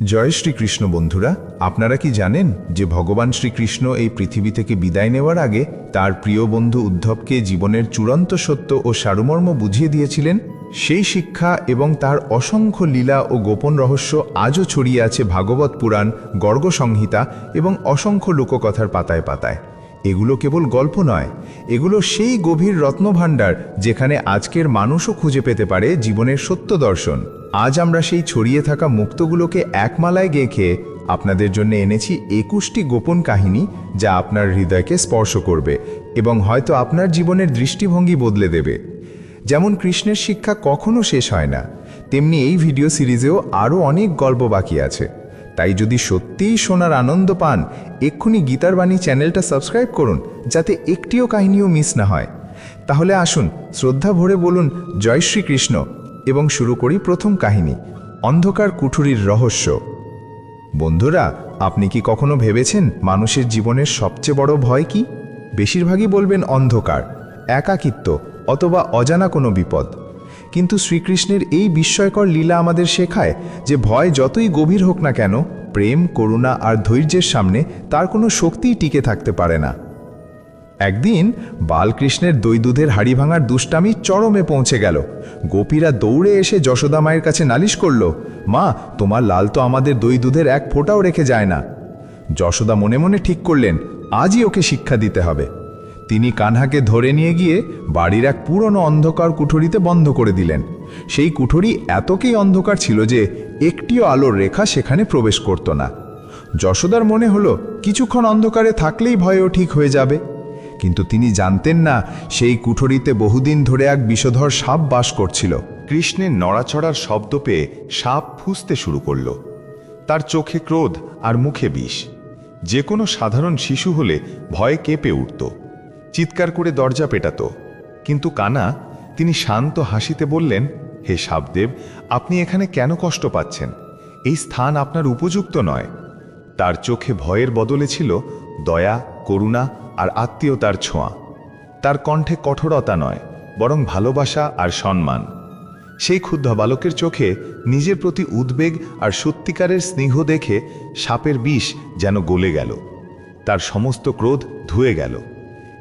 জয় শ্রীকৃষ্ণ বন্ধুরা, আপনারা কি জানেন যে ভগবান শ্রীকৃষ্ণ এই পৃথিবী থেকে বিদায় নেওয়ার আগে তার প্রিয় বন্ধু উদ্ধবকে জীবনের চূড়ান্ত সত্য ও সারমর্ম বুঝিয়ে দিয়েছিলেন? সেই শিক্ষা এবং তার অসংখ্য লীলা ও গোপন রহস্য আজও ছড়িয়ে আছে ভাগবত পুরাণ, গর্গ সংহিতা এবং অসংখ্য লোককথার পাতায় পাতায়। এগুলো কেবল গল্প নয়, এগুলো সেই গভীর রত্নভাণ্ডার যেখানে আজকের মানুষও খুঁজে পেতে পারে জীবনের সত্য দর্শন। আজ আমরা সেই ছড়িয়ে থাকা মুক্তগুলোকে একমালায় গেঁথে আপনাদের জন্য এনেছি একুশটি গোপন কাহিনী যা আপনার হৃদয়কে স্পর্শ করবে এবং হয়তো আপনার জীবনের দৃষ্টিভঙ্গি বদলে দেবে। যেমন কৃষ্ণের শিক্ষা কখনো শেষ হয় না, তেমনি এই ভিডিও সিরিজেও আরও অনেক গল্প বাকি আছে। তাই যদি সত্যিই শোনার আনন্দ পান, এক্ষুনি গীতার বাণী চ্যানেলটা সাবস্ক্রাইব করুন, যাতে একটিও কাহিনীও মিস না হয়। তাহলে আসুন, শ্রদ্ধা ভরে বলুন, জয় শ্রীকৃষ্ণ। এবং শুরু করি প্রথম কাহিনী, অন্ধকার কুঠুরির রহস্য। বন্ধুরা, আপনি কি কখনো ভেবেছেন মানুষের জীবনের সবচেয়ে বড় ভয় কি? বেশিরভাগই বলবেন অন্ধকার, একাকিত্ব অথবা অজানা কোনো বিপদ। কিন্তু শ্রীকৃষ্ণের এই বিস্ময়কর লীলা আমাদের শেখায় যে ভয় যতই গভীর হোক না কেন, প্রেম, করুণা আর ধৈর্যের সামনে তার কোনো শক্তিই টিকে থাকতে পারে না। একদিন বালকৃষ্ণের দই দুধের হাড়ি ভাঙার দুষ্টামি চরমে পৌঁছে গেল। গোপীরা দৌড়ে এসে যশোদা মায়ের কাছে নালিশ করল, মা, তোমার লাল তো আমাদের দই দুধের এক ফোঁটাও রেখে যায় না। যশোদা মনে মনে ঠিক করলেন, আজই ওকে শিক্ষা দিতে হবে। তিনি কানহাকে ধরে নিয়ে গিয়ে বাড়ির এক পুরনো অন্ধকার কুঠুরিতে বন্ধ করে দিলেন। সেই কুঠুরি এতকেই অন্ধকার ছিল যে একটিও আলোর রেখা সেখানে প্রবেশ করত না। যশোদার মনে হলো, কিছুক্ষণ অন্ধকারে থাকলেই ভয়ও ঠিক হয়ে যাবে। কিন্তু তিনি জানতেন না, সেই কুঠরিতে বহুদিন ধরে এক বিষধর সাপ বাস করছিল। কৃষ্ণের নড়াচড়ার শব্দ পেয়ে সাপ ফুঁসতে শুরু করল। তার চোখে ক্রোধ আর মুখে বিষ। যে কোনো সাধারণ শিশু হলে ভয়ে কেঁপে উঠত। চিৎকার করে দরজা পেটাত। কিন্তু কানা, তিনি শান্ত হাসিতে বললেন, হে সাপদেব, আপনি এখানে কেন কষ্ট পাচ্ছেন? এই স্থান আপনার উপযুক্ত নয়। তার চোখে ভয়ের বদলে ছিল দয়া, করুণা আর আত্মীয়তার ছোঁয়া। তার কণ্ঠে কঠোরতা নয়, বরং ভালোবাসা আর সম্মান। সেই ক্ষুদ্ধ বালকের চোখে নিজের প্রতি উদ্বেগ আর সত্যিকারের স্নেহ দেখে সাপের বিষ যেন গলে গেল। তার সমস্ত ক্রোধ ধুয়ে গেল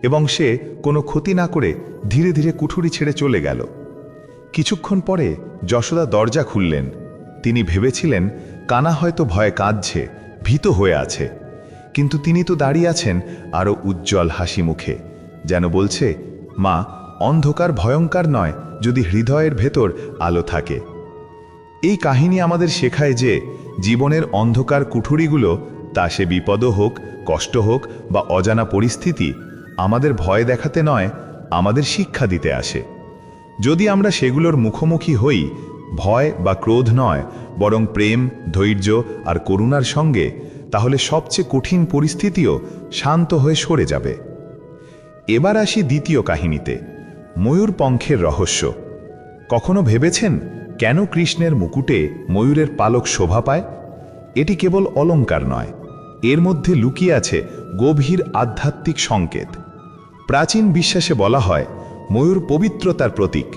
এবং সে কোনো ক্ষতি না করে ধীরে ধীরে কুঠুরি ছেড়ে চলে গেল। কিছুক্ষণ পরে যশোদা দরজা খুললেন। তিনি ভেবেছিলেন, কানা হয়তো ভয়ে কাঁদছে, ভীত হয়ে আছে। কিন্তু তিনি তো দাঁড়িয়ে আছেন আরও উজ্জ্বল হাসি মুখে, যেন বলছে, মা, অন্ধকার ভয়ঙ্কর নয়, যদি হৃদয়ের ভেতর আলো থাকে। এই কাহিনী আমাদের শেখায় যে জীবনের অন্ধকার কুঠুরিগুলো, তা সে বিপদও হোক, কষ্ট হোক বা অজানা পরিস্থিতি, আমাদের ভয় দেখাতে নয়, আমাদের শিক্ষা দিতে আসে। যদি আমরা সেগুলোর মুখোমুখি হই, ভয় বা ক্রোধ নয়, বরং প্রেম, ধৈর্য আর করুণার সঙ্গে তাহলে সবচেয়ে কঠিন পরিস্থিতিও শান্ত হয়ে সরে যাবে। এবার আসি দ্বিতীয় কাহিনীতে, ময়ূর পঙ্খের রহস্য। কখনো ভেবেছেন কেন কৃষ্ণের মুকুটে ময়ূরের পালক শোভা পায়? এটি কেবল অলংকার নয়, এর মধ্যে লুকিয়ে আছে গভীর আধ্যাত্মিক সংকেত। প্রাচীন বিশ্বাসে বলা হয়, ময়ূর পবিত্রতার প্রতীক,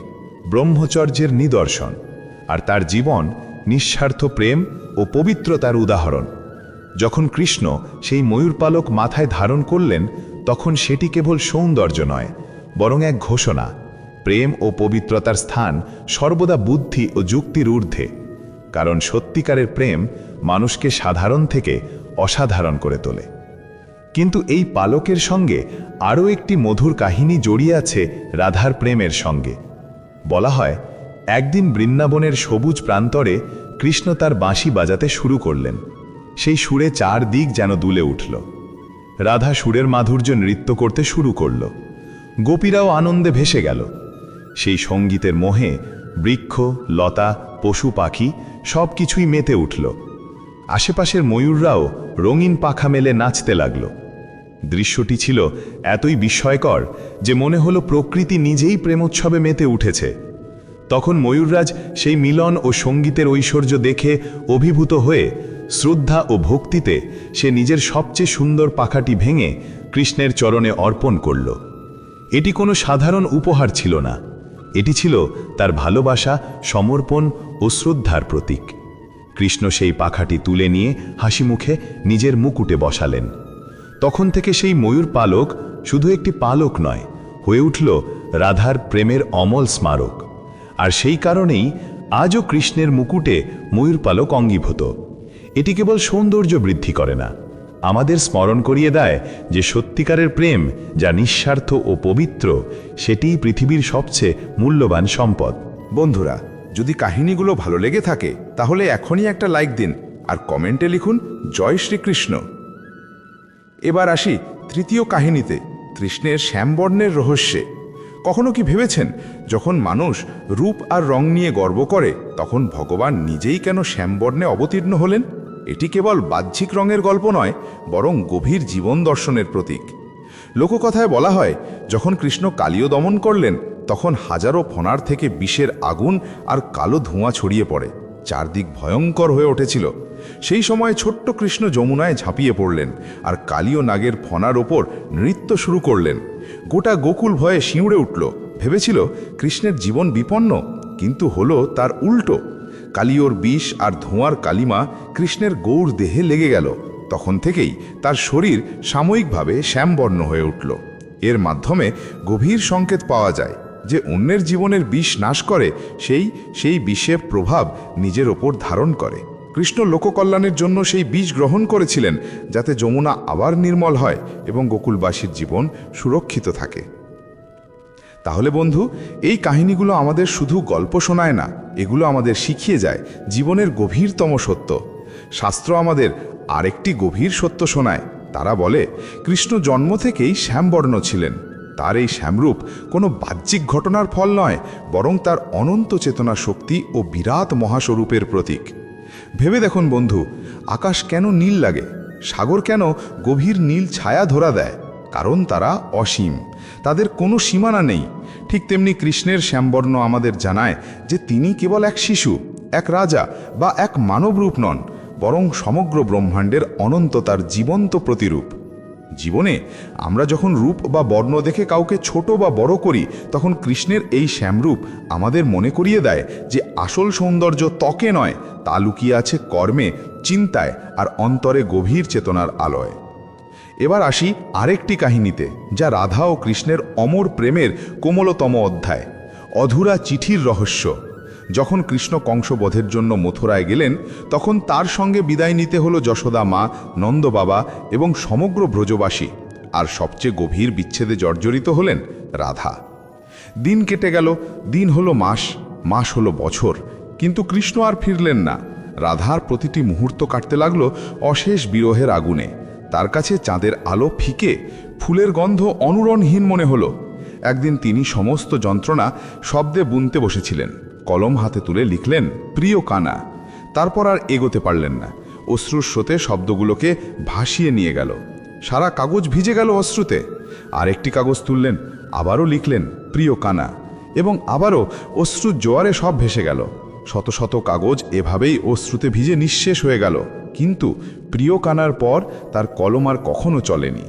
ব্রহ্মচর্যের নিদর্শন, আর তার জীবন নিঃস্বার্থ প্রেম ও পবিত্রতার উদাহরণ। যখন কৃষ্ণ সেই ময়ূর পালক মাথায় ধারণ করলেন, তখন সেটি কেবল সৌন্দর্য নয়, বরং এক ঘোষণা। প্রেম ও পবিত্রতার স্থান সর্বদা বুদ্ধি ও যুক্তির ঊর্ধ্বে, কারণ সত্যিকারের প্রেম মানুষকে সাধারণ থেকে অসাধারণ করে তোলে। কিন্তু এই পালকের সঙ্গে আরও একটি মধুর কাহিনী জড়িয়ে আছে রাধার প্রেমের সঙ্গে। বলা হয়, একদিন বৃন্দাবনের সবুজ প্রান্তরে কৃষ্ণ তার বাঁশি বাজাতে শুরু করলেন। সেই সুরে চার দিক যেন দুলে উঠল। রাধা সুরের মাধুর্য নৃত্য করতে শুরু করল। গোপীরাও আনন্দে ভেসে গেল। সেই সঙ্গীতের মোহে বৃক্ষ, লতা, পশু পাখি সব কিছুই মেতে উঠল। আশেপাশের ময়ূররাও রঙিন পাখা মেলে নাচতে লাগল। দৃশ্যটি ছিল এতই বিস্ময়কর যে মনে হলো প্রকৃতি নিজেই প্রেমোৎসবে মেতে উঠেছে। তখন ময়ূররাজ সেই মিলন ও সঙ্গীতের ঐশ্বর্য দেখে অভিভূত হয়ে শ্রদ্ধা ও ভক্তিতে সে নিজের সবচেয়ে সুন্দর পাখাটি ভেঙে কৃষ্ণের চরণে অর্পণ করল। এটি কোনো সাধারণ উপহার ছিল না। এটি ছিল তার ভালোবাসা, সমর্পণ ও শ্রদ্ধার প্রতীক। কৃষ্ণ সেই পাখাটি তুলে নিয়ে হাসি মুখে নিজের মুকুটে বসালেন। তখন থেকে সেই ময়ূর পালক শুধু একটি পালক নয়, হয়ে উঠল রাধার প্রেমের অমল স্মারক। আর সেই কারণেই আজও কৃষ্ণের মুকুটে ময়ূর পালক অঙ্গীভূত। এটি কেবল সৌন্দর্য বৃদ্ধি করে না। আমাদের স্মরণ করিয়ে দেয় যে সত্যিকারের প্রেম, যা নিঃস্বার্থ ও পবিত্র, সেটিই পৃথিবীর সবচেয়ে মূল্যবান সম্পদ। বন্ধুরা, যদি কাহিনীগুলো ভালো লেগে থাকে, তাহলে এখনই একটা লাইক দিন আর কমেন্টে লিখুন, জয় শ্রীকৃষ্ণ এবার আসি তৃতীয় কাহিনীতে কৃষ্ণের শ্যামবর্ণের রহস্যে। কখনো কি ভেবেছেন, যখন মানুষ রূপ আর রং নিয়ে গর্ব করে, তখন ভগবান নিজেই কেন শ্যামবর্ণে অবতীর্ণ হলেন? এটি কেবল বাহ্যিক রঙের গল্প নয়, বরং গভীর জীবন দর্শনের প্রতীক। লোককথায় বলা হয়, যখন কৃষ্ণ কালীয় দমন করলেন, তখন হাজারো ফনার থেকে বিষের আগুন আর কালো ধোঁয়া ছড়িয়ে পড়ে, চারদিক ভয়ঙ্কর হয়ে উঠেছিল। সেই সময় ছোট্ট কৃষ্ণ যমুনায় ঝাঁপিয়ে পড়লেন আর কালীয় নাগের ফনার ওপর নৃত্য শুরু করলেন। গোটা গোকুল ভয়ে শিউড়ে উঠল। ভেবেছিল, কৃষ্ণের জীবন বিপন্ন, কিন্তু হলো তার উল্টো। কালিওর বিষ আর ধোঁয়ার কালিমা কৃষ্ণের গৌর দেহে লেগে গেল। তখন থেকেই তার শরীর সাময়িকভাবে শ্যামবর্ণ হয়ে উঠল। এর মাধ্যমে গভীর সংকেত পাওয়া যায় যে অন্যের জীবনের বিষ নাশ করে, সেই সেই বিষের প্রভাব নিজের ওপর ধারণ করে। কৃষ্ণ লোককল্যাণের জন্য সেই বীজ গ্রহণ করেছিলেন যাতে যমুনা আবার নির্মল হয় এবং গোকুলবাসীর জীবন সুরক্ষিত থাকে। তাহলে বন্ধু, এই কাহিনীগুলো আমাদের শুধু গল্প শোনায় না, এগুলো আমাদের শিখিয়ে যায় জীবনের গভীরতম সত্য। শাস্ত্র আমাদের আরেকটি গভীর সত্য শোনায়। তারা বলে, কৃষ্ণ জন্ম থেকেই শ্যামবর্ণ ছিলেন। তার এই শ্যামরূপ কোনো বাহ্যিক ঘটনার ফল নয়, বরং তার অনন্ত চেতনা শক্তি ও বিরাট মহাস্বরূপের প্রতীক। ভেবে দেখুন বন্ধু, আকাশ কেন নীল লাগে? সাগর কেন গভীর নীল ছায়া ধরা দেয়? কারণ তারা অসীম। তাদের কোনো সীমানা নেই। ঠিক তেমনি কৃষ্ণের শ্যামবর্ণ আমাদের জানায় যে তিনি কেবল এক শিশু, এক রাজা বা এক মানবরূপ নন, বরং সমগ্র ব্রহ্মাণ্ডের অনন্ততার জীবন্ত প্রতিরূপ। জীবনে আমরা যখন রূপ বা বর্ণ দেখে কাউকে ছোট বা বড় করি, তখন কৃষ্ণের এই শ্যামরূপ আমাদের মনে করিয়ে দেয় যে আসল সৌন্দর্য ত্বকে নয়, তা লুকিয়ে আছে কর্মে, চিন্তায় আর অন্তরে গভীর চেতনার আলোয়। এবার আসি আরেকটি কাহিনীতে, যা রাধা ও কৃষ্ণের অমর প্রেমের কোমলতম অধ্যায়, অধুরা চিঠির রহস্য। যখন কৃষ্ণ কংসবধের জন্য মথুরায় গেলেন, তখন তার সঙ্গে বিদায় নিতে হলো যশোদা মা, নন্দ বাবা এবং সমগ্র ব্রজবাসী। আর সবচেয়ে গভীর বিচ্ছেদে জর্জরিত হলেন রাধা। দিন কেটে গেল, দিন হলো মাস মাস হলো বছর, কিন্তু কৃষ্ণ আর ফিরলেন না। রাধার প্রতিটি মুহূর্ত কাটতে লাগল অশেষ বিরহের আগুনে। তার কাছে চাঁদের আলো ফিকে, ফুলের গন্ধ অনুরণহীন মনে হলো। একদিন তিনি সমস্ত যন্ত্রণা শব্দে বুনতে বসেছিলেন। কলম হাতে তুলে লিখলেন, প্রিয় কানা। তারপর আর এগোতে পারলেন না। অশ্রুর স্রোতে শব্দগুলোকে ভাসিয়ে নিয়ে গেল। সারা কাগজ ভিজে গেল অশ্রুতে। আর একটি কাগজ তুললেন, আবারও লিখলেন, প্রিয় কানা। এবং আবারও অশ্রুর জোয়ারে সব ভেসে গেল। শত শত কাগজ এভাবেই অশ্রুতে ভিজে নিঃশেষ হয়ে গেল। কিন্তু প্রিয় কানার পর তার কলম আর কখনো চলেনি।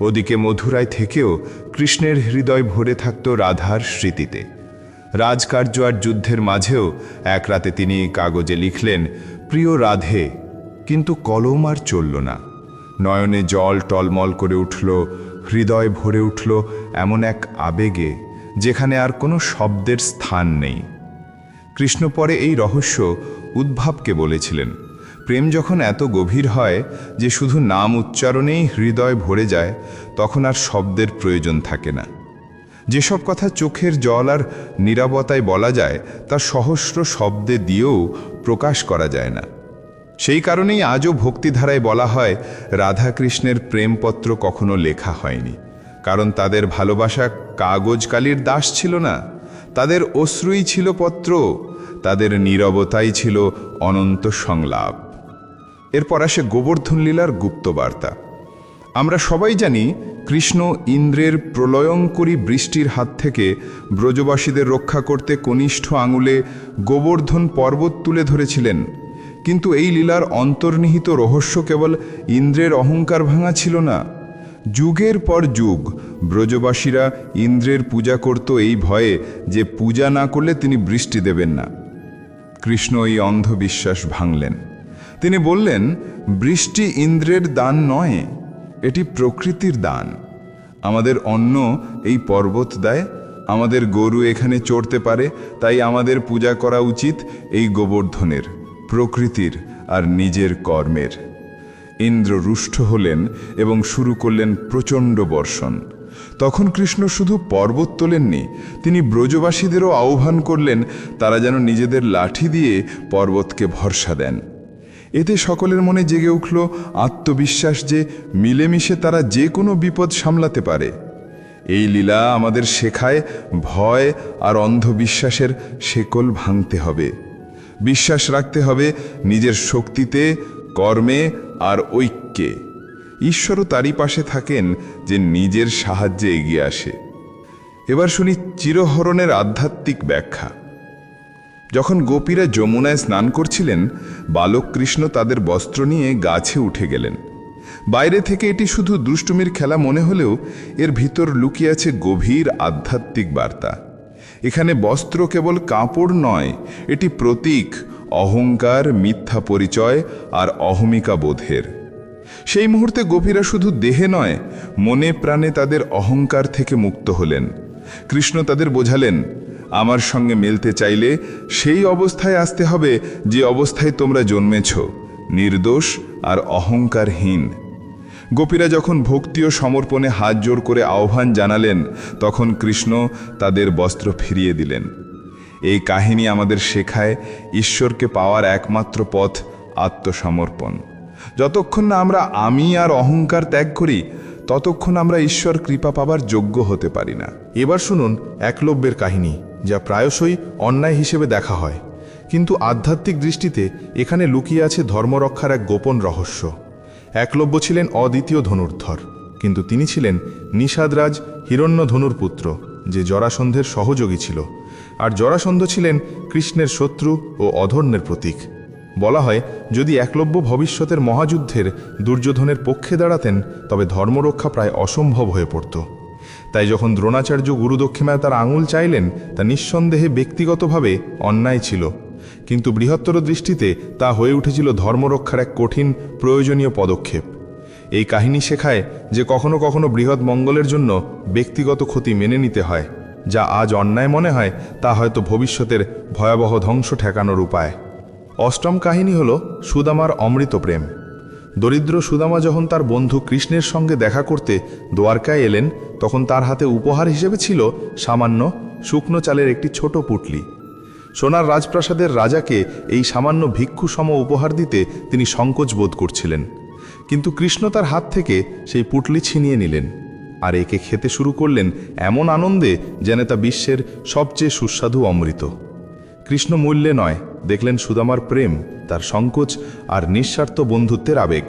ওদিকে মধুরায় থেকেও কৃষ্ণের হৃদয় ভরে থাকত রাধার স্মৃতিতে। রাজকার্য আর যুদ্ধের মাঝেও এক রাতে তিনি কাগজে লিখলেন, প্রিয় রাধে, কিন্তু কলম আর চলল না। নয়নে জল টলমল করে উঠল, হৃদয় ভরে উঠল এমন এক আবেগে যেখানে আর কোনো শব্দের স্থান নেই। কৃষ্ণ পরে এই রহস্য উদ্ভাবকে বলেছিলেন প্রেম যখন এত গভীর হয় যে শুধু নাম উচ্চারণেই হৃদয় ভরে যায়, তখন আর শব্দের প্রয়োজন থাকে না। যেসব কথা চোখের জল আর নিরাপত্তায় বলা যায়, তা সহস্র শব্দে দিয়েও প্রকাশ করা যায় না। সেই কারণেই আজও ভক্তিধারায় বলা হয় রাধা কৃষ্ণের প্রেমপত্র কখনো লেখা হয়নি। কারণ তাদের ভালোবাসা কাগজ কালির দাস ছিল না। তাদের অশ্রুই ছিল পত্র, তাদের নীরবতাই ছিল অনন্ত সংলাপ। এরপর আসে গোবর্ধন লীলার গুপ্তবার্তা। আমরা সবাই জানি কৃষ্ণ ইন্দ্রের প্রলয়ঙ্করী বৃষ্টির হাত থেকে ব্রজবাসীদের রক্ষা করতে কনিষ্ঠ আঙুলে গোবর্ধন পর্বত তুলে ধরেছিলেন। কিন্তু এই লীলার অন্তর্নিহিত রহস্য কেবল ইন্দ্রের অহংকার ভাঙা ছিল না। যুগের পর যুগ ব্রজবাসীরা ইন্দ্রের পূজা করত এই ভয়ে যে পূজা না করলে তিনি বৃষ্টি দেবেন না। কৃষ্ণ এই অন্ধবিশ্বাস ভাঙলেন। তিনি বললেন, বৃষ্টি ইন্দ্রের দান নয়, এটি প্রকৃতির দান। আমাদের অন্ন এই পর্বত দেয়, আমাদের গরু এখানে চড়তে পারে, তাই আমাদের পূজা করা উচিত এই গোবর্ধনের, প্রকৃতির আর নিজের কর্মের। ইন্দ্র রুষ্ট হলেন এবং শুরু করলেন প্রচণ্ড বর্ষণ। তখন কৃষ্ণ শুধু পর্বত তোলেননি, তিনি ব্রজবাসীদেরও আহ্বান করলেন, তারা যেন নিজেদের লাঠি দিয়ে পর্বতকে ভরসা দেন। এতে সকলের মনে জেগে উঠল আত্মবিশ্বাস যে মিলেমিশে তারা যে কোনো বিপদ সামলাতে পারে। এই লীলা আমাদের শেখায় ভয় আর অন্ধবিশ্বাসের শেকল ভাঙতে হবে। বিশ্বাস রাখতে হবে নিজের শক্তিতে, কর্মে আর ঐক্যে। ঈশ্বরও তারই পাশে থাকেন যে নিজের সাহায্যে এগিয়ে আসে। এবার শুনি চিরহরণের আধ্যাত্মিক ব্যাখ্যা। যখন গোপীরা যমুনায় স্নান করছিলেন বালক কৃষ্ণ তাদের বস্ত্র নিয়ে গাছে উঠে গেলেন। বাইরে থেকে এটি শুধু দুষ্টুমির খেলা মনে হলেও এর ভিতর লুকিয়ে আছে গভীর আধ্যাত্মিক বার্তা। এখানে বস্ত্র কেবল কাপড় নয়, এটি প্রতীক, অহংকার, মিথ্যা পরিচয় আর অহমিকা বোধের। সেই মুহূর্তে গোপীরা শুধু দেহে নয়, মনে প্রাণে তাদের অহংকার থেকে মুক্ত হলেন। কৃষ্ণ তাদের বোঝালেন আমার সঙ্গে মেলতে চাইলে সেই অবস্থায় আসতে হবে যে অবস্থায় তোমরা জন্মেছ, নির্দোষ আর অহংকারহীন। গোপীরা যখন ভক্তি ও সমর্পণে হাত জোর করে আহ্বান জানালেন, তখন কৃষ্ণ তাদের বস্ত্র ফিরিয়ে দিলেন। এই কাহিনী আমাদের শেখায় ঈশ্বরকে পাওয়ার একমাত্র পথ আত্মসমর্পণ। যতক্ষণ না আমরা আমি আর অহংকার ত্যাগ করি, ততক্ষণ আমরা ঈশ্বর কৃপা পাবার যোগ্য হতে পারি না। এবার শুনুন একলব্যের কাহিনী। যা প্রায়শই অন্যায় হিসেবে দেখা হয়। কিন্তু আধ্যাত্মিক দৃষ্টিতে এখানে লুকিয়ে আছে ধর্মরক্ষার এক গোপন রহস্য। একলব্য ছিলেন অদ্বিতীয় ধনুর্ধর, কিন্তু তিনি ছিলেন নিষাদরাজ হিরণ্য ধনুর পুত্র যে জরাসন্ধের সহযোগী ছিল। আর জরাসন্ধ ছিলেন কৃষ্ণের শত্রু ও অধর্ণের প্রতীক। বলা হয়, যদি একলব্য ভবিষ্যতের মহাযুদ্ধের দুর্যোধনের পক্ষে দাঁড়াতেন, তবে ধর্মরক্ষা প্রায় অসম্ভব হয়ে পড়ত। তাই যখন দ্রোণাচার্য গুরুদক্ষিণায় তার আঙুল চাইলেন, তা নিঃসন্দেহে ব্যক্তিগতভাবে অন্যায় ছিল। কিন্তু বৃহত্তর দৃষ্টিতে তা হয়ে উঠেছিল ধর্মরক্ষার এক কঠিন, প্রয়োজনীয় পদক্ষেপ। এই কাহিনী শেখায় যে কখনো কখনো বৃহৎ মঙ্গলের জন্য ব্যক্তিগত ক্ষতি মেনে নিতে হয়, যা আজ অন্যায় মনে হয়, তা হয়তো ভবিষ্যতের ভয়াবহ ধ্বংস ঠেকানোর উপায়। অষ্টম কাহিনী হল সুদামার অমৃত প্রেম। দরিদ্র সুদামা যখন তার বন্ধু কৃষ্ণের সঙ্গে দেখা করতে দ্বারকায় এলেন, তখন তার হাতে উপহার হিসেবে ছিল সামান্য শুকনো চালের একটি ছোট পুটলি। সোনার রাজপ্রাসাদের রাজাকে এই সামান্য ভিক্ষু সম উপহার দিতে তিনি সংকোচ বোধ করছিলেন। কিন্তু কৃষ্ণ তার হাত থেকে সেই পুটলি ছিনিয়ে নিলেন আর একে খেতে শুরু করলেন এমন আনন্দে যেন তা বিশ্বের সবচেয়ে সুস্বাদু অমৃত। কৃষ্ণ মূল্যে নয় দেখলেন সুদামার প্রেম, তার সংকোচ আর নিঃস্বার্থ বন্ধুত্বের আবেগ।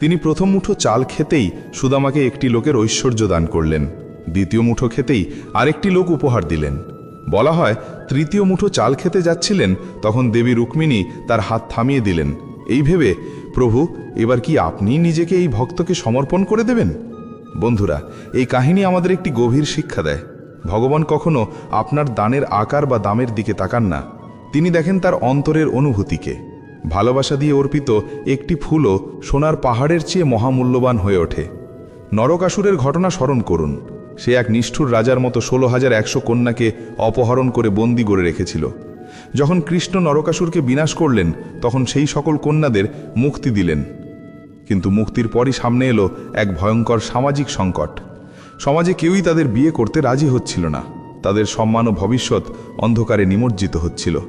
তিনি প্রথম মুঠো চাল খেতেই সুদামাকে একটি লোকের ঐশ্বর্য দান করলেন। দ্বিতীয় মুঠো খেতেই আরেকটি লোক উপহার দিলেন। বলা হয়, তৃতীয় মুঠো চাল খেতে যাচ্ছিলেন, তখন দেবী রুক্মিণী তার হাত থামিয়ে দিলেন। এই ভেবে, প্রভু, এবার কি আপনি নিজেকে এই ভক্তকে সমর্পণ করে দেবেন? বন্ধুরা, এই কাহিনী আমাদের একটি গভীর শিক্ষা দেয়। ভগবান কখনো আপনার দানের আকার বা দামের দিকে তাকান না। তিনি দেখেন তার অন্তরের অনুভূতিকে। ভালোবাসা দিয়ে অর্পিত একটি ফুলও সোনার পাহাড়ের চেয়ে মহামূল্যবান হয়ে ওঠে। নরকাসুরের ঘটনা স্মরণ করুন। সে এক নিষ্ঠুর রাজার মতো ষোলো হাজার একশো কন্যাকে অপহরণ করে বন্দি করে রেখেছিল। যখন কৃষ্ণ নরকাসুরকে বিনাশ করলেন, তখন সেই সকল কন্যাদের মুক্তি দিলেন। কিন্তু মুক্তির পরই সামনে এলো এক ভয়ঙ্কর সামাজিক সংকট। সমাজে কেউই তাদের বিয়ে করতে রাজি হচ্ছিল না। তাদের সম্মান ও ভবিষ্যৎ অন্ধকারে নিমজ্জিত হচ্ছিল।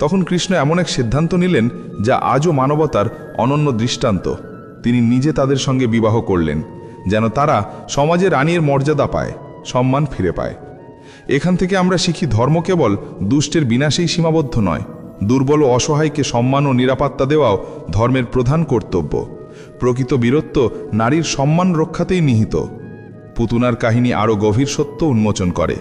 তখন কৃষ্ণ এমন এক সিদ্ধান্ত নিলেন যা আজও মানবতার অনন্য দৃষ্টান্ত। তিনি নিজে তাদের সঙ্গে বিবাহ করলেন, যেন তারা সমাজে রানীর মর্যাদা পায়, সম্মান ফিরে পায়। এখান থেকে আমরা শিখি ধর্ম কেবল দুষ্টের বিনাশেই সীমাবদ্ধ নয়, দুর্বল ও অসহায়কে সম্মান ও নিরাপত্তা দেওয়াও ধর্মের প্রধান কর্তব্য। প্রকৃত বীরত্ব নারীর সম্মান রক্ষাতেই নিহিত। পুতুনার কাহিনী আরও গভীর সত্য উন্মোচন করে।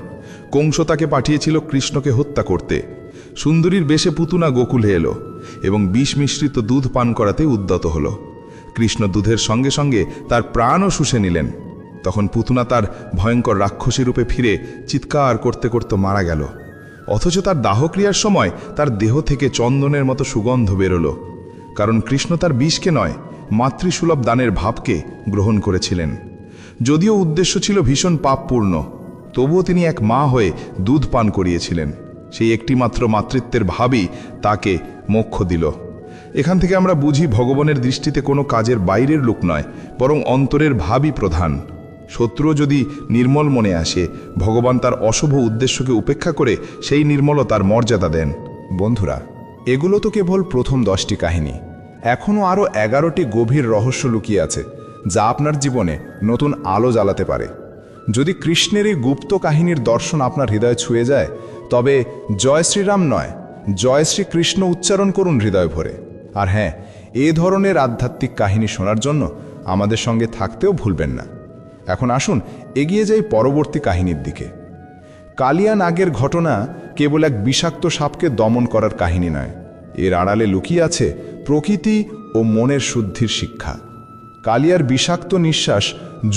কংস তাকে পাঠিয়েছিল কৃষ্ণকে হত্যা করতে। সুন্দরীর বেশে পুতুনা গোকুলে এলো এবং বিষ মিশ্রিত দুধ পান করাতে উদ্যত হল। কৃষ্ণ দুধের সঙ্গে সঙ্গে তার প্রাণও শুষে নিলেন। তখন পুতুনা তার ভয়ঙ্কর রাক্ষসী রূপে ফিরে চিৎকার করতে করতে মারা গেল। অথচ তার দাহক্রিয়ার সময় তার দেহ থেকে চন্দনের মতো সুগন্ধ বেরোলো। কারণ কৃষ্ণ তার বিষকে নয়, মাতৃসুলভ দানের ভাবকে গ্রহণ করেছিলেন। যদিও উদ্দেশ্য ছিল ভীষণ পাপপূর্ণ, তবুও তিনি এক মা হয়ে দুধ পান করিয়েছিলেন। সেই একটিমাত্র মাতৃত্বের ভাবই তাকে মোক্ষ দিল। এখান থেকে আমরা বুঝি ভগবানের দৃষ্টিতে কোনো কাজের বাইরের লোক নয়, বরং অন্তরের ভাবই প্রধান। শত্রুও যদি নির্মল মনে আসে, ভগবান তার অশুভ উদ্দেশ্যকে উপেক্ষা করে সেই নির্মলতার মর্যাদা দেন। বন্ধুরা, এগুলো তো কেবল প্রথম দশটি কাহিনী। এখনও আরও এগারোটি গভীর রহস্য লুকিয়ে আছে, যা আপনার জীবনে নতুন আলো জ্বালাতে পারে। যদি কৃষ্ণের এই গুপ্ত কাহিনীর দর্শন আপনার হৃদয় ছুঁয়ে যায় তবে জয় শ্রীরাম নয়, জয় শ্রীকৃষ্ণ উচ্চারণ করুন হৃদয় ভরে। আর হ্যাঁ এ ধরনের আধ্যাত্মিক কাহিনী শোনার জন্য আমাদের সঙ্গে থাকতেও ভুলবেন না। এখন আসুন এগিয়ে যাই পরবর্তী কাহিনীর দিকে। কালিয়া নাগের ঘটনা কেবল এক বিষাক্ত সাপকে দমন করার কাহিনী নয়, এর আড়ালে লুকিয়ে আছে প্রকৃতি ও মনের শুদ্ধির শিক্ষা। কালিয়ার বিষাক্ত নিঃশ্বাস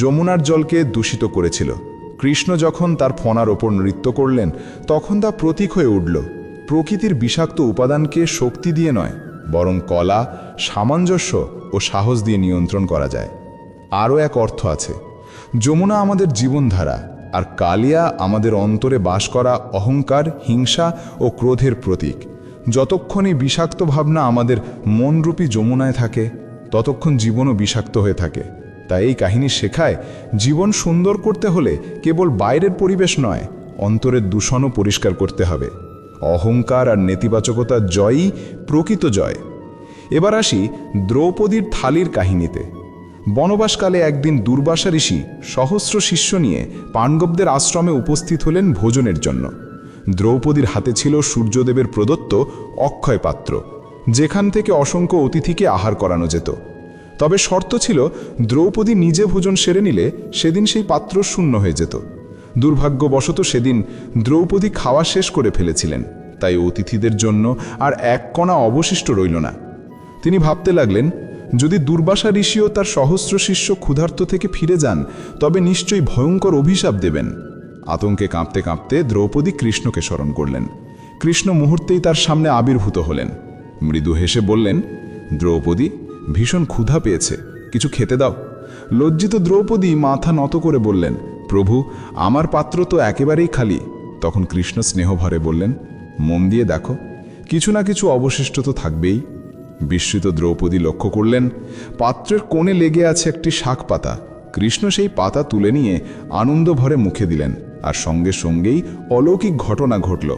যমুনার জলকে দূষিত করেছিল কৃষ্ণ যখন তার ফনার ওপর নৃত্য করলেন, তখন তা প্রতীক হয়ে উঠল। প্রকৃতির বিষাক্ত উপাদানকে শক্তি দিয়ে নয়, বরং কলা, সামঞ্জস্য ও সাহস দিয়ে নিয়ন্ত্রণ করা যায়। আরও এক অর্থ আছে, যমুনা আমাদের জীবনধারা, আর কালিয়া আমাদের অন্তরে বাস করা অহংকার, হিংসা ও ক্রোধের প্রতীক। যতক্ষণ এই বিষাক্ত ভাবনা আমাদের মনরূপী যমুনায় থাকে, ততক্ষণ জীবনও বিষাক্ত হয়ে থাকে। তাই এই কাহিনী শেখায়, জীবন সুন্দর করতে হলে কেবল বাইরের পরিবেশ নয়, অন্তরের দূষণও পরিষ্কার করতে হবে। অহংকার আর নেতিবাচকতার জয়ই প্রকৃত জয়। এবার আসি দ্রৌপদীর থালির কাহিনীতে। বনবাসকালে একদিন দুর্বাসা ঋষি সহস্র শিষ্য নিয়ে পাণ্ডবদের আশ্রমে উপস্থিত হলেন ভোজনের জন্য। দ্রৌপদীর হাতে ছিল সূর্যদেবের প্রদত্ত অক্ষয় পাত্র যেখান থেকে অসংখ্য অতিথিকে আহার করানো যেত। তবে শর্ত ছিল, দ্রৌপদী নিজে ভোজন সেরে নিলে সেদিন সেই পাত্র শূন্য হয়ে যেত। দুর্ভাগ্যবশত সেদিন দ্রৌপদী খাওয়া শেষ করে ফেলেছিলেন। তাই অতিথিদের জন্য আর এক কণা অবশিষ্ট রইল না। তিনি ভাবতে লাগলেন, যদি দুর্বাসা ঋষিও তার সহস্র শিষ্য ক্ষুধার্ত থেকে ফিরে যান, তবে নিশ্চয়ই ভয়ঙ্কর অভিশাপ দেবেন। আতঙ্কে কাঁপতে কাঁপতে দ্রৌপদী কৃষ্ণকে স্মরণ করলেন। কৃষ্ণ মুহূর্তেই তার সামনে আবির্ভূত হলেন। মৃদু হেসে বললেন, দ্রৌপদী ভীষণ ক্ষুধা পেয়েছে। কিছু খেতে দাও। লজ্জিত দ্রৌপদী মাথা নত করে বললেন, প্রভু, আমার পাত্র তো একেবারেই খালি। তখন কৃষ্ণ স্নেহভরে বললেন, মন দিয়ে দেখো, কিছু না কিছু অবশিষ্ট তো থাকবেই। বিস্মিত দ্রৌপদী লক্ষ্য করলেন, পাত্রের কোণে লেগে আছে একটি শাক পাতা। কৃষ্ণ সেই পাতা তুলে নিয়ে আনন্দ ভরে মুখে দিলেন, আর সঙ্গে সঙ্গেই অলৌকিক ঘটনা ঘটল।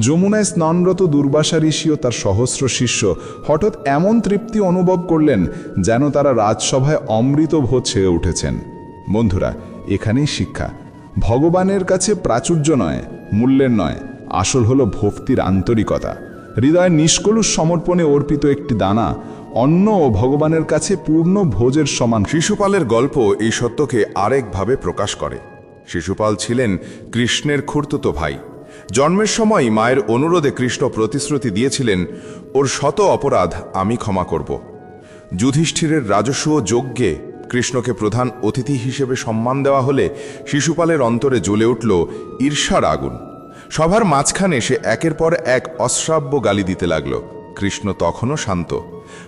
যমুনায় স্নানরত দুর্বাসা ঋষি ও তার সহস্র শিষ্য হঠাৎ এমন তৃপ্তি অনুভব করলেন যেন তারা রাজসভায় অমৃত ভোজ ছেড়ে উঠেছেন। বন্ধুরা, এখানেই শিক্ষা। ভগবানের কাছে প্রাচুর্য নয়, মূল্যের নয়, আসল হলো ভক্তির আন্তরিকতা। হৃদয়ের নিষ্কলুষ সমর্পণে অর্পিত একটি দানা অন্ন ও ভগবানের কাছে পূর্ণ ভোজের সমান। শিশুপালের গল্প এই সত্যকে আরেকভাবে প্রকাশ করে। শিশুপাল ছিলেন কৃষ্ণের খুর্তুতো ভাই। জন্মের সময় মায়ের অনুরোধে কৃষ্ণ প্রতিশ্রুতি দিয়েছিলেন, ওর শত অপরাধ আমি ক্ষমা করব। যুধিষ্ঠিরের রাজস্ব যজ্ঞে কৃষ্ণকে প্রধান অতিথি হিসেবে সম্মান দেওয়া হলে শিশুপালের অন্তরে জ্বলে উঠল ঈর্ষার আগুন। সভার মাঝখানে সে একের পর এক অশ্রাব্য গালি দিতে লাগল। কৃষ্ণ তখনও শান্ত।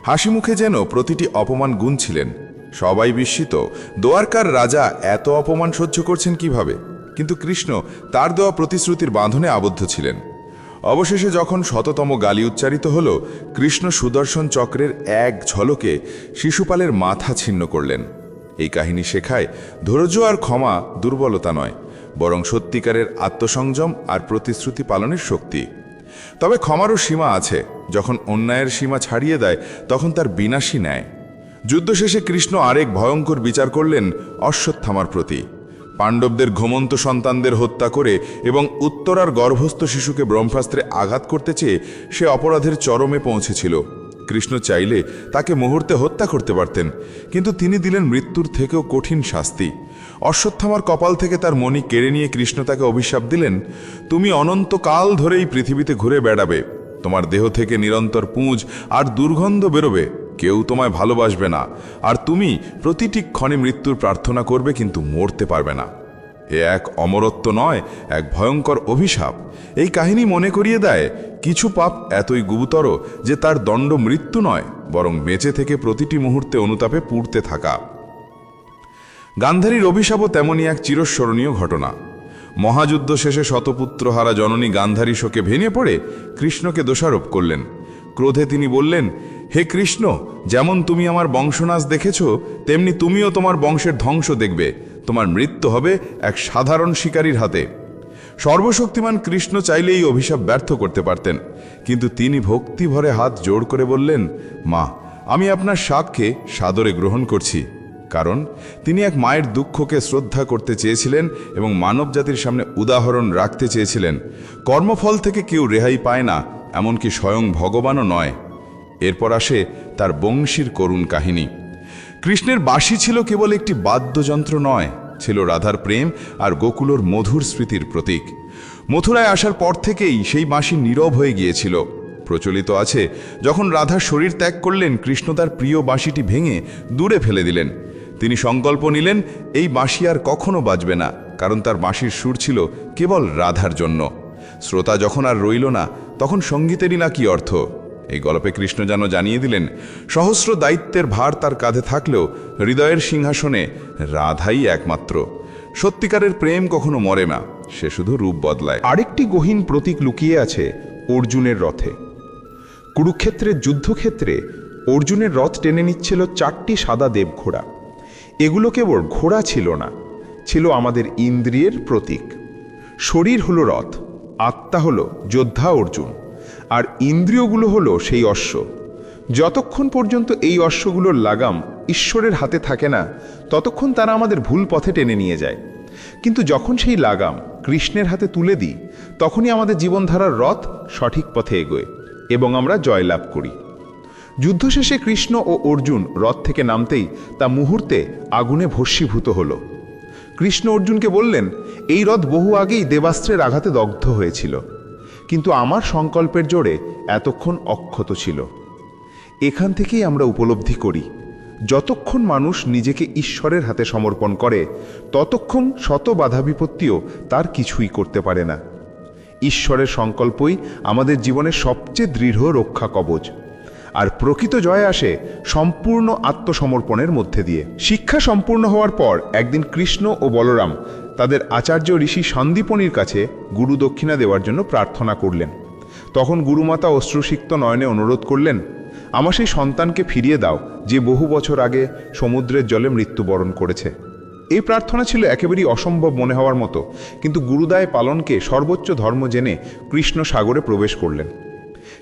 হাসি মুখে যেন প্রতিটি অপমান গুনছিলেন। সবাই বিস্মিত। দোয়ারকার রাজা এত অপমান সহ্য করছেন কীভাবে? কিন্তু কৃষ্ণ তার দেওয়া প্রতিশ্রুতির বাঁধনে আবদ্ধ ছিলেন। অবশেষে যখন শততম গালি উচ্চারিত হল, কৃষ্ণ সুদর্শন চক্রের এক ঝলকে শিশুপালের মাথা ছিন্ন করলেন। এই কাহিনী শেখায় ধৈর্য আর ক্ষমা দুর্বলতা নয়, বরং সত্যিকারের আত্মসংযম আর প্রতিশ্রুতি পালনের শক্তি। তবে ক্ষমারও সীমা আছে, যখন অন্যায়ের সীমা ছাড়িয়ে দেয়, তখন তার বিনাশী নেয় যুদ্ধ শেষে কৃষ্ণ আরেক ভয়ঙ্কর বিচার করলেন অশ্বত্থামার প্রতি। পাণ্ডবদের ঘুমন্ত সন্তানদের হত্যা করে এবং উত্তরার গর্ভস্থ শিশুকে ব্রহ্মাস্ত্রে আঘাত করতে চেয়ে সে অপরাধের চরমে পৌঁছেছিল। কৃষ্ণ চাইলে তাকে মুহূর্তে হত্যা করতে পারতেন, কিন্তু তিনি দিলেন মৃত্যুর থেকেও কঠিন শাস্তি। অশ্বত্থামার কপাল থেকে তার মণি কেড়ে নিয়ে কৃষ্ণ তাকে অভিশাপ দিলেন, তুমি অনন্তকাল ধরেই পৃথিবীতে ঘুরে বেড়াবে। তোমার দেহ থেকে নিরন্তর পুঁজ আর দুর্গন্ধ বেরোবে। কেউ তোমায় ভালোবাসবে না। আর তুমি প্রতিটি ক্ষণে মৃত্যুর প্রার্থনা করবে, কিন্তু মরতে পারবে না। এ এক অমরত্ব নয়, এক ভয়ঙ্কর অভিশাপ। এই কাহিনী মনে করিয়ে দেয়, কিছু পাপ এতই গুরুতর যে তার দণ্ড মৃত্যু নয়, বরং বেঁচে থেকে প্রতিটি মুহূর্তে অনুতাপে পুড়তে থাকা। গান্ধারীর অভিশাপও তেমনই এক চিরস্মরণীয় ঘটনা। মহাযুদ্ধ শেষে শতপুত্রহারা জননী গান্ধারী শোকে ভেঙে পড়ে কৃষ্ণকে দোষারোপ করলেন। ক্রোধে তিনি বললেন হে কৃষ্ণ, যেমন তুমি আমার বংশনাশ দেখেছ, তেমনি তুমিও তোমার বংশের ধ্বংস দেখবে। তোমার মৃত্যু হবে এক সাধারণ শিকারীর হাতে। সর্বশক্তিমান কৃষ্ণ চাইলে এই অভিশাপ ব্যর্থ করতে পারতেন। কিন্তু তিনি ভক্তি ভরে হাত জোড় করে বললেন, মা, আমি আপনার শাককে সাদরে গ্রহণ করছি। কারণ তিনি এক মায়ের দুঃখকে শ্রদ্ধা করতে চেয়েছিলেন এবং মানবজাতির সামনে উদাহরণ রাখতে চেয়েছিলেন। কর্মফল থেকে কেউ রেহাই পায় না, এমনকি স্বয়ং ভগবানও নয়। এরপর আসে তার বংশীর করুণ কাহিনী। কৃষ্ণের বাঁশি ছিল কেবল একটি বাদ্যযন্ত্র নয়, ছিল রাধার প্রেম আর গোকুলোর মধুর স্মৃতির প্রতীক। মথুরায় আসার পর থেকেই সেই বাঁশি নীরব হয়ে গিয়েছিল। প্রচলিত আছে, যখন রাধা শরীর ত্যাগ করলেন, কৃষ্ণ তার প্রিয় বাঁশিটি ভেঙে দূরে ফেলে দিলেন। তিনি সংকল্প নিলেন, এই বাঁশি আর কখনো বাজবে না, কারণ তার বাঁশির সুর ছিল কেবল রাধার জন্য। শ্রোতা যখন আর রইল না, তখন সঙ্গীতেরই না কি অর্থ? এই গল্পে কৃষ্ণ যেন জানিয়ে দিলেন, সহস্র দায়িত্বের ভার তার কাঁধে থাকলেও হৃদয়ের সিংহাসনে রাধাই একমাত্র। সত্যিকারের প্রেম কখনো মরে না, সে শুধু রূপ বদলায়। আরেকটি গহীন প্রতীক লুকিয়ে আছে অর্জুনের রথে। কুরুক্ষেত্রের যুদ্ধক্ষেত্রে অর্জুনের রথ টেনে নিচ্ছিল চারটি সাদা দেব ঘোড়া এগুলো কেবল ঘোড়া ছিল না, ছিল আমাদের ইন্দ্রিয়ের প্রতীক। শরীর হলো রথ, আত্মা হলো যোদ্ধা অর্জুন। আর ইন্দ্রিয়গুলো হলো সেই অশ্ব। যতক্ষণ পর্যন্ত এই অশ্বগুলোর লাগাম ঈশ্বরের হাতে থাকে না, ততক্ষণ তারা আমাদের ভুল পথে টেনে নিয়ে যায়। কিন্তু যখন সেই লাগাম কৃষ্ণের হাতে তুলে দিই, তখনই আমাদের জীবনধারার রথ সঠিক পথে এগোয় এবং আমরা জয়লাভ করি। যুদ্ধ শেষে কৃষ্ণ ও অর্জুন রথ থেকে নামতেই তা মুহূর্তে আগুনে ভস্মীভূত হল। কৃষ্ণ অর্জুনকে বললেন, এই রথ বহু আগেই দেবাস্ত্রের আঘাতে দগ্ধ হয়েছিল। কিন্তু আমার সংকল্পের জোরে এতক্ষণ অক্ষত ছিল। এখান থেকেই আমরা উপলব্ধি করি, যতক্ষণ মানুষ নিজেকে ঈশ্বরের হাতে সমর্পণ করে, ততক্ষণ শত বাধা বিপত্তিও তার কিছুই করতে পারে না। ঈশ্বরের সংকল্পই আমাদের জীবনের সবচেয়ে দৃঢ় রক্ষা কবচ, আর প্রকৃত জয় আসে সম্পূর্ণ আত্মসমর্পণের মধ্যে দিয়ে। শিক্ষা সম্পূর্ণ হওয়ার পর একদিন কৃষ্ণ ও বলরাম তাদের আচার্য ঋষি সন্দীপনির কাছে গুরু দক্ষিণা দেওয়ার জন্য প্রার্থনা করলেন। তখন গুরুমাতা অশ্রুসিক্ত নয়নে অনুরোধ করলেন, আমার সেই সন্তানকে ফিরিয়ে দাও, যে বহু বছর আগে সমুদ্রের জলে মৃত্যুবরণ করেছে এই প্রার্থনা ছিল একেবারেই অসম্ভব মনে হওয়ার মতো, কিন্তু গুরুদায় পালনকে সর্বোচ্চ ধর্ম জেনে কৃষ্ণ সাগরে প্রবেশ করলেন।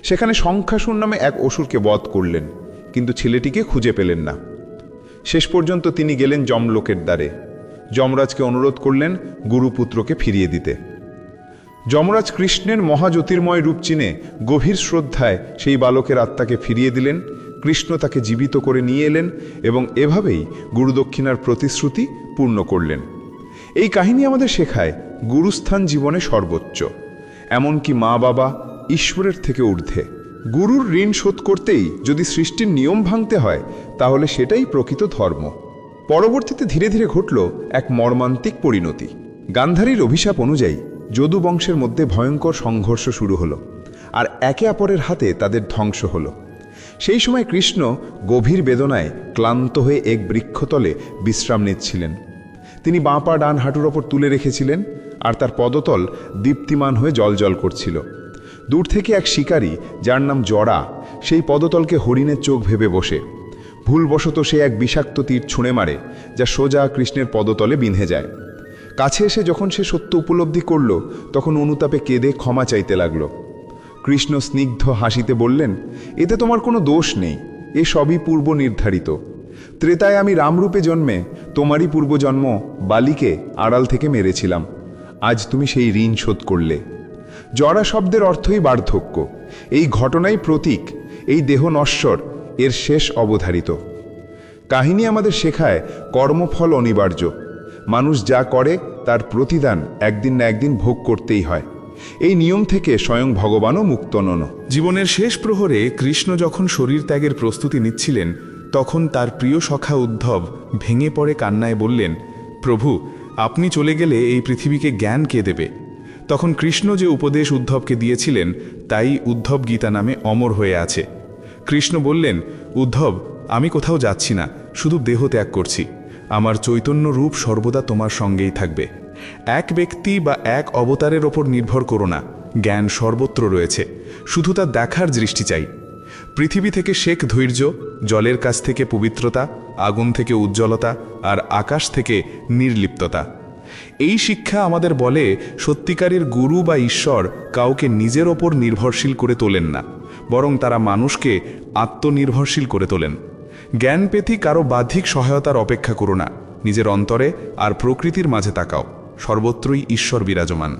সেখানে সংখ্যাসুর নামে এক অসুরকে বধ করলেন, কিন্তু ছেলেটিকে খুঁজে পেলেন না। শেষ পর্যন্ত তিনি গেলেন যমলোকের দ্বারে। যমরাজকে অনুরোধ করলেন গুরুপুত্রকে ফিরিয়ে দিতে। যমরাজ কৃষ্ণের মহাজ্যোতির্ময় রূপ চিনে গভীর শ্রদ্ধায় সেই বালকের আত্মাকে ফিরিয়ে দিলেন, কৃষ্ণ তাকে জীবিত করে নিয়ে এলেন এবং এভাবেই গুরুদক্ষিণার প্রতিশ্রুতি পূর্ণ করলেন। এই কাহিনী আমাদের শেখায় গুরুস্থান জীবনে সর্বোচ্চ। এমনকি মা বাবা ঈশ্বরের থেকে ঊর্ধ্বে। গুরুর ঋণ শোধ করতেই যদি সৃষ্টির নিয়ম ভাঙতে হয়, তাহলে সেটাই প্রকৃত ধর্ম। পরবর্তীতে ধীরে ধীরে ঘটল এক মর্মান্তিক পরিণতি। গান্ধারীর অভিশাপ অনুযায়ী যদু বংশের মধ্যে ভয়ঙ্কর সংঘর্ষ শুরু হলো, আর একে অপরের হাতে তাদের ধ্বংস হলো। সেই সময় কৃষ্ণ গভীর বেদনায় ক্লান্ত হয়ে এক বৃক্ষতলে বিশ্রাম নিচ্ছিলেন। তিনি বাঁপা ডান হাঁটুর ওপর তুলে রেখেছিলেন, আর তার পদতল দীপ্তিমান হয়ে জলজল করছিল। দূর থেকে এক শিকারী, যার নাম জড়া সেই পদতলকে হরিণের চোখ ভেবে বসে। ভুলবশত সে এক বিষাক্ত তীর ছুঁড়ে মারে, যা সোজা কৃষ্ণের পদতলে বিঁধে যায়। কাছে এসে যখন সে সত্য উপলব্ধি করল, তখন অনুতাপে কেঁদে ক্ষমা চাইতে লাগল। কৃষ্ণ স্নিগ্ধ হাসিতে বললেন, এতে তোমার কোনো দোষ নেই, এ সবই পূর্ব নির্ধারিত। ত্রেতায় আমি রামরূপে জন্মে, তোমারই পূর্বজন্ম বালিকে আড়াল থেকে মেরেছিলাম। আজ তুমি সেই ঋণ শোধ করলে। জরা শব্দের অর্থই বার্ধক্য। এই ঘটনাই প্রতীক, এই দেহ নশ্বর এর শেষ অবধারিত। কাহিনী আমাদের শেখায় কর্মফল অনিবার্য। মানুষ যা করে, তার প্রতিদান একদিন না একদিন ভোগ করতেই হয়। এই নিয়ম থেকে স্বয়ং ভগবানও মুক্ত নন। জীবনের শেষ প্রহরে কৃষ্ণ যখন শরীর ত্যাগের প্রস্তুতি নিচ্ছিলেন, তখন তার প্রিয় সখা উদ্ধব ভেঙে পড়ে কান্নায় বললেন, প্রভু, আপনি চলে গেলে এই পৃথিবীকে জ্ঞান কে দেবে? তখন কৃষ্ণ যে উপদেশ উদ্ধবকে দিয়েছিলেন, তাই উদ্ধব গীতা নামে অমর হয়ে আছে। কৃষ্ণ বললেন, উদ্ধব, আমি কোথাও যাচ্ছি না, শুধু দেহ ত্যাগ করছি। আমার চৈতন্য রূপ সর্বদা তোমার সঙ্গেই থাকবে। এক ব্যক্তি বা এক অবতারের ওপর নির্ভর করো না, জ্ঞান সর্বত্র রয়েছে, শুধু তা দেখার দৃষ্টি চাই। পৃথিবী থেকে শেখ ধৈর্য, জলের কাছ থেকে পবিত্রতা, আগুন থেকে উজ্জ্বলতা আর আকাশ থেকে নির্লিপ্ততা। এই শিক্ষা আমাদের বলে, সত্যিকারের গুরু বা ঈশ্বর কাউকে নিজের ওপর নির্ভরশীল করে তোলেন না। বরং তারা মানুষকে আত্মনির্ভরশীল করে তোলেন। জ্ঞান পেথি কারও বাহ্যিক সহায়তার অপেক্ষা করো না। নিজের অন্তরে আর প্রকৃতির মাঝে তাকাও। সর্বত্রই ঈশ্বর বিরাজমান।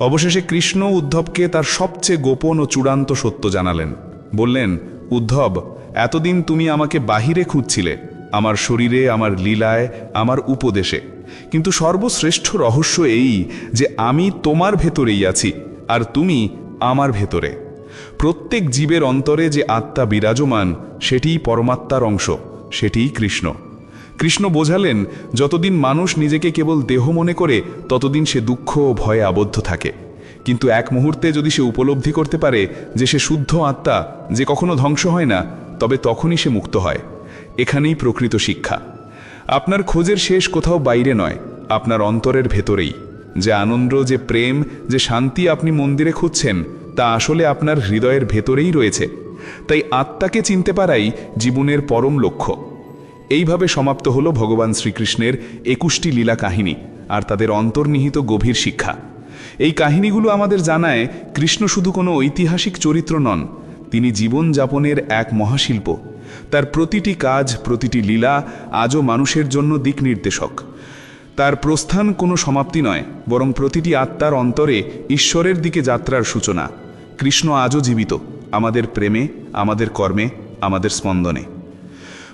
অবশেষে কৃষ্ণ উদ্ধবকে তার সবচেয়ে গোপন ও চূড়ান্ত সত্য জানালেন। বললেন, উদ্ধব, এতদিন তুমি আমাকে বাহিরে খুঁজছিলে, আমার শরীরে, আমার লীলায়, আমার উপদেশে। কিন্তু সর্বশ্রেষ্ঠ রহস্য এই যে আমি তোমার ভেতরেই আছি, আর তুমি আমার ভেতরে। প্রত্যেক জীবের অন্তরে যে আত্মা বিরাজমান, সেটিই পরমাত্মার অংশ, সেটিই কৃষ্ণ। কৃষ্ণ বোঝালেন, যতদিন মানুষ নিজেকে কেবল দেহ মনে করে, ততদিন সে দুঃখ ও ভয়ে আবদ্ধ থাকে। কিন্তু এক মুহূর্তে যদি সে উপলব্ধি করতে পারে যে সে শুদ্ধ আত্মা, যে কখনো ধ্বংস হয় না, তবে তখনই সে মুক্ত হয়। এখানেই প্রকৃত শিক্ষা। আপনার খোঁজের শেষ কোথাও বাইরে নয়, আপনার অন্তরের ভেতরেই। যে আনন্দ, যে প্রেম, যে শান্তি আপনি মন্দিরে খুঁজছেন তা আসলে আপনার হৃদয়ের ভেতরেই রয়েছে। তাই আত্মাকে চিনতে পারাই জীবনের পরম লক্ষ্য। এইভাবে সমাপ্ত হলো ভগবান শ্রীকৃষ্ণের একুশটি লীলা কাহিনী আর তাদের অন্তর্নিহিত গভীর শিক্ষা। এই কাহিনীগুলো আমাদের জানায় কৃষ্ণ শুধু কোনো ঐতিহাসিক চরিত্র নন, তিনি জীবনযাপনের এক মহাশিল্প। তার প্রতিটি কাজ, প্রতিটি লীলা আজও মানুষের জন্য দিক নির্দেশক। তার প্রস্থান কোনো সমাপ্তি নয়, বরং প্রতিটি আত্মার অন্তরে ঈশ্বরের দিকে যাত্রার সূচনা। কৃষ্ণ আজও জীবিত, আমাদের প্রেমে, আমাদের কর্মে, আমাদের স্পন্দনে।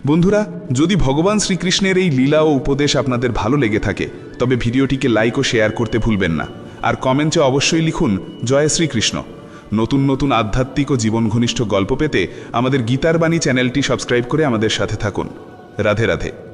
বন্ধুরা, যদি ভগবান শ্রীকৃষ্ণের এই লীলা ও উপদেশ আপনাদের ভালো লেগে থাকে, তবে ভিডিওটিকে লাইক ও শেয়ার করতে ভুলবেন না। আর কমেন্টে অবশ্যই লিখুন, জয় শ্রীকৃষ্ণ। নতুন নতুন আধ্যাত্মিক ও জীবন ঘনিষ্ঠ গল্প পেতে আমাদের গীতার বাণী চ্যানেলটি সাবস্ক্রাইব করে আমাদের সাথে থাকুন। রাধে রাধে।